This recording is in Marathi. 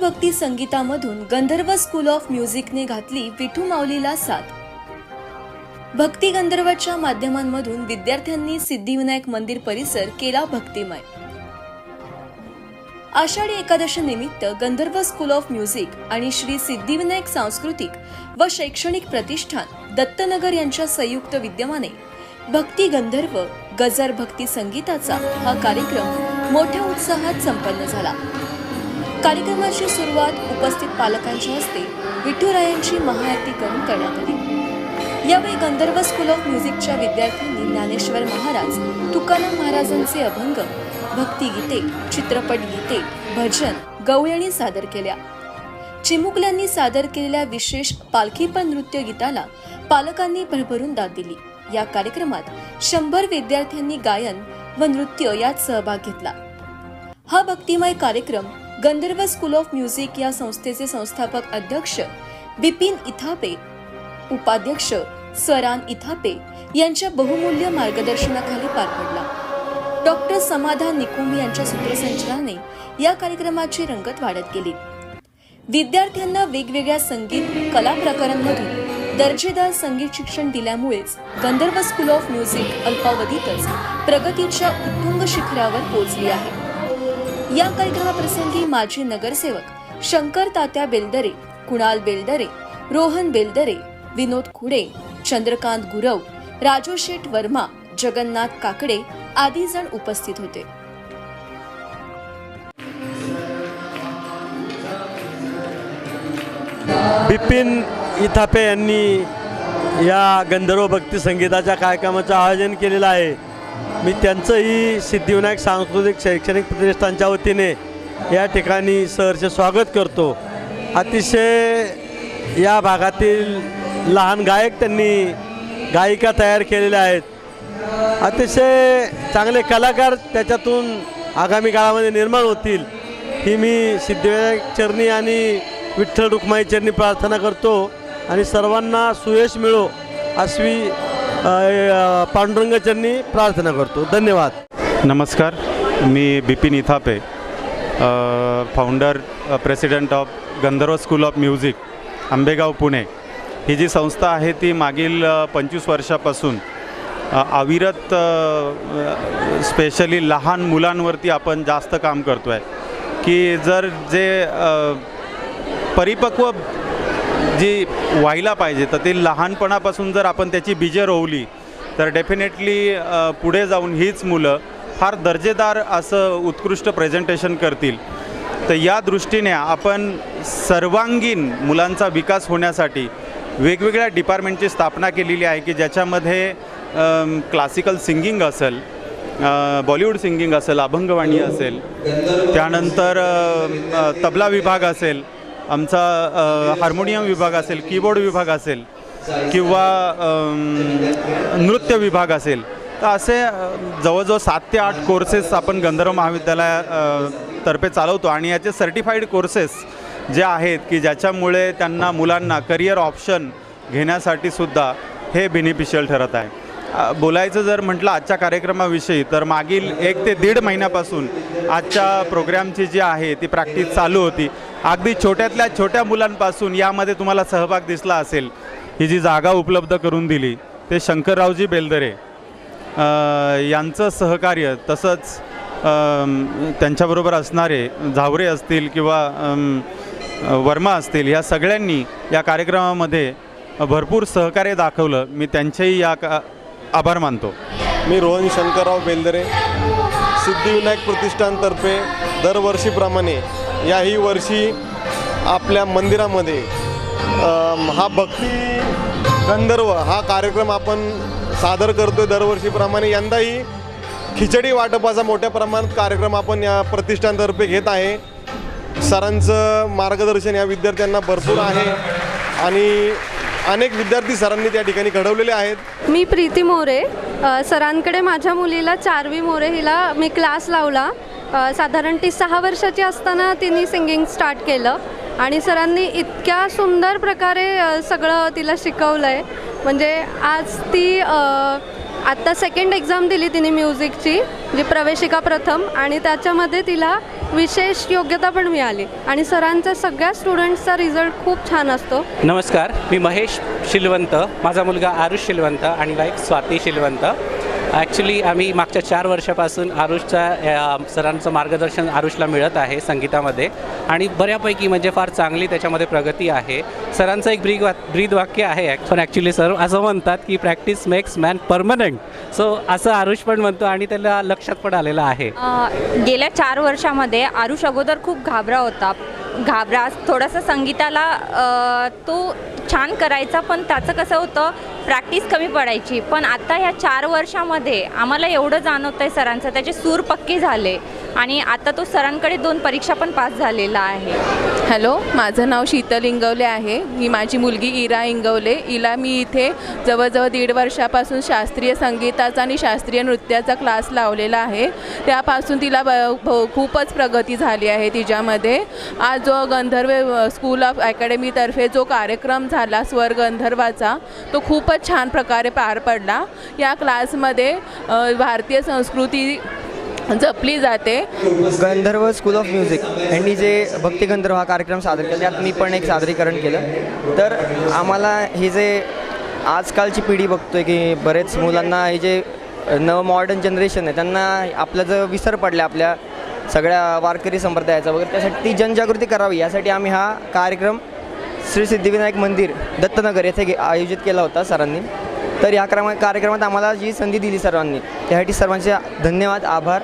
भक्ती संगीतामधून गंधर्व स्कूल ऑफ म्युझिकने घातली विठू माऊलीला साथ. भक्ती गंधर्वाच्या माध्यमांमधून विद्यार्थ्यांनी सिद्धिविनायक मंदिर परिसर केला भक्तिमय. आषाढी एकादशी निमित्त गंधर्व स्कूल ऑफ म्युझिक आणि श्री सिद्धिविनायक सांस्कृतिक व शैक्षणिक प्रतिष्ठान दत्तनगर यांच्या संयुक्त विद्यमाने भक्ती गंधर्व गजर भक्ती संगीताचा हा कार्यक्रम मोठ्या उत्साहात संपन्न झाला. कार्यक्रमाची सुरुवात उपस्थित पालकांच्या हस्ते विठ्ठुरायांची महाआरती करून करण्यात आली. यावेळी गंधर्व स्कूल ऑफ म्युझिकच्या विद्यार्थ्यांनी ज्ञानेश्वर महाराज तुकाराम महाराजांचे अभंग भक्तिगीते चित्रपट गीते भजन गवळणी सादर केल्या. चिमुकल्यांनी सादर केलेल्या विशेष पालखीपण नृत्य गीताला पालकांनी भरभरून दाद दिली. या कार्यक्रमात शंभर विद्यार्थ्यांनी गायन व नृत्य यात सहभाग घेतला. हा भक्तिमय कार्यक्रम गंधर्व स्कूल ऑफ म्युझिक या संस्थेचे संस्थापक अध्यक्ष बिपिन इथापे उपाध्यक्ष सरान इथापे यांच्या बहुमूल्य मार्गदर्शनाखाली पार पडला. डॉक्टर समाधान निकुम यांच्या सूत्रसंचनाने या कार्यक्रमाची रंगत वाढत गेली. विद्यार्थ्यांना वेगवेगळ्या संगीत कला प्रकारांमधून दर्जेदार संगीत शिक्षण दिल्यामुळेच गंधर्व स्कूल ऑफ म्युझिक अल्पावधीतच प्रगतीच्या उत्तुंग शिखरावर पोहोचली आहे. या कार्यक्रमाप्रसंगी माजी नगरसेवक शंकर तात्या बेलदरे कुणाल बेलदरे रोहन बेलदरे विनोद खुडे चंद्रकांत गुरव राजू शेठ वर्मा जगन्नाथ काकडे आदी जण उपस्थित होते. बिपिन इथापे यांनी या गंधर्व भक्ती संगीताच्या कार्यक्रमाचं आयोजन केलेलं आहे. मी त्यांचंही सिद्धिविनायक सांस्कृतिक शैक्षणिक प्रतिष्ठानच्या वतीने या ठिकाणी सहर्ष स्वागत करतो. अतिशय या भागातील लहान गायक त्यांनी गायिका तयार केलेल्या आहेत. अतिशय चांगले कलाकार त्याच्यातून आगामी काळामध्ये निर्माण होतील ही मी सिद्धिविनायक चरणी आणि विठ्ठल रुक्माई चरणी प्रार्थना करतो. आणि सर्वांना सुयश मिळो अशी पांडुरंगाच्यांनी प्रार्थना करतो. धन्यवाद. नमस्कार मी Bipin Ithape founder president of Gandharva school of music Ambegaon Pune. ही जी संस्था आहे ती मागील पंचवीस वर्षापासून अविरत स्पेशली लहान मुलांवरती आपण जास्त काम करतो आहे की जर जे परिपक्व जी व्हायला पाहिजे तर ते लहानपणापासून जर आपण त्याची बीजे रोवली तर डेफिनेटली पुढे जाऊन हीच मुलं फार दर्जेदार असं उत्कृष्ट प्रेझेंटेशन करतील. तर या दृष्टीने आपण सर्वांगीण मुलांचा विकास होण्यासाठी वेगवेगळ्या डिपार्टमेंटची स्थापना केलेली आहे की ज्याच्यामध्ये क्लासिकल सिंगिंग असेल बॉलिवूड सिंगिंग असेल अभंगवाणी असेल त्यानंतर तबला विभाग असेल आमचा हार्मोनियम विभाग असेल कीबोर्ड विभाग असेल किंवा नृत्य विभाग असेल तर असे जवळजवळ सात ते आठ कोर्सेस आपण गंधर्व महाविद्यालया तर्फे चालवतो. आणि याचे सर्टिफाईड कोर्सेस जे आहेत की ज्याच्यामुळे त्यांना मुलांना करिअर ऑप्शन घेण्यासाठी सुद्धा हे बेनिफिशियल ठरत आहे. बोलायचं जर म्हटलं आजच्या कार्यक्रमाविषयी तर मागील एक ते दीड महिन्यापासून आजच्या प्रोग्रॅमची जी आहे ती प्रॅक्टिस चालू होती. अगदी छोट्यातल्या छोट्या मुलांपासून यामध्ये तुम्हाला सहभाग दिसला असेल. ही जी जागा उपलब्ध करून दिली ते शंकररावजी बेलदरे यांचं सहकार्य तसंच त्यांच्याबरोबर असणारे झावरे असतील किंवा वर्मा असतील या सगळ्यांनी या कार्यक्रमामध्ये भरपूर सहकार्य दाखवलं. मी त्यांचेही या का आभार मानतो. मी रोहन शंकरराव बेलदरे सिद्धिविनायक प्रतिष्ठानतर्फे दरवर्षीप्रमाणे याही वर्षी आपल्या मंदिरामध्ये हा भक्ती गंधर्व हा कार्यक्रम आपण सादर करतोय दरवर्षीप्रमाणे. यंदाही खिचडी वाटपाचा मोठ्या प्रमाणात कार्यक्रम आपण या प्रतिष्ठानतर्फे घेत आहे. सरांचं मार्गदर्शन या विद्यार्थ्यांना भरपूर आहे आणि अनेक विद्यार्थी सरांनी त्या ठिकाणी घडवलेले आहेत. मी प्रीती मोरे सरांकडे माझ्या मुलीला चारवी मोरे हिला मी क्लास लावला. साधारण ती सहा वर्षाची असताना तिने सिंगिंग स्टार्ट केलं. आणि सरांनी इतक्या सुंदर प्रकारे सगळं तिला शिकवलं आहे म्हणजे आज ती आत्ता सेकंड एक्झाम दिली तिने म्युझिकची जी प्रवेशिका प्रथम. आणि त्याच्यामध्ये तिला विशेष योग्यता पण मिळाली. आणि सरांचा सगळ्या स्टुडंट्सचा रिझल्ट खूप छान असतो. नमस्कार. मी महेश शिलवंत. माझा मुलगा आरुष शिलवंत आणि वाईफ स्वाती शिलवंत. ॲक्च्युली आम्ही मागच्या चार वर्षापासून आरुषच्या सरांचं मार्गदर्शन आरुषला मिळत आहे संगीतामध्ये. आणि बऱ्यापैकी म्हणजे फार चांगली त्याच्यामध्ये प्रगती आहे. सरांचं एक ब्रीद वा ब्रीद वाक्य आहे पण ॲक्च्युली सर असं म्हणतात की practice makes man permanent so असं आरुष पण म्हणतो आणि त्याला लक्षात पण आलेलं आहे. गेल्या चार वर्षामध्ये आरुष अगोदर खूप घाबरा होता. घाबरा. थोडंसं संगीताला तो छान करायचा पण त्याचं कसं होतं प्रॅक्टिस कमी पडायची. पण आता ह्या चार वर्षामध्ये आम्हाला एवढं जाणवतं आहे सरांचं. त्याचे सूर पक्के झाले. आणि आता तो सरांकडे दोन परीक्षा पण पास झालेला आहे. हॅलो माझं नाव शीतल इंगवले आहे. ही माझी मुलगी इरा इंगवले. हिला मी इथे जवळजवळ दीड वर्षापासून शास्त्रीय संगीताचा आणि शास्त्रीय नृत्याचा क्लास लावलेला आहे. त्यापासून तिला ब खूपच प्रगती झाली आहे तिच्यामध्ये. आज जो गंधर्व स्कूल ऑफ अकॅडमीतर्फे जो कार्यक्रम झाला स्वर गंधर्वाचा तो खूपच छान प्रकारे पार पडला. या क्लासमध्ये भारतीय संस्कृती म्हणजे जपली जाते. गंधर्व स्कूल ऑफ म्युझिक यांनी जे भक्ती गंधर्व हा कार्यक्रम सादर केला त्यात मी पण एक सादरीकरण केलं. तर आम्हाला हे जे आजकालची पिढी बघतोय की बरेच मुलांना हे जे नव मॉडर्न जनरेशन आहे त्यांना आपलं जो विसर पडला आपल्या सगळ्या वारकरी संप्रदायाचा वगैरे त्यासाठी ती जनजागृती करावी. यासाठी आम्ही हा कार्यक्रम श्री सिद्धिविनायक मंदिर दत्तनगर येथे आयोजित केला होता सरांनी. तर या क्रमा कार्यक्रमात आम्हाला जी संधी दिली सर्वांनी त्यासाठी सर्वांचे धन्यवाद आभार.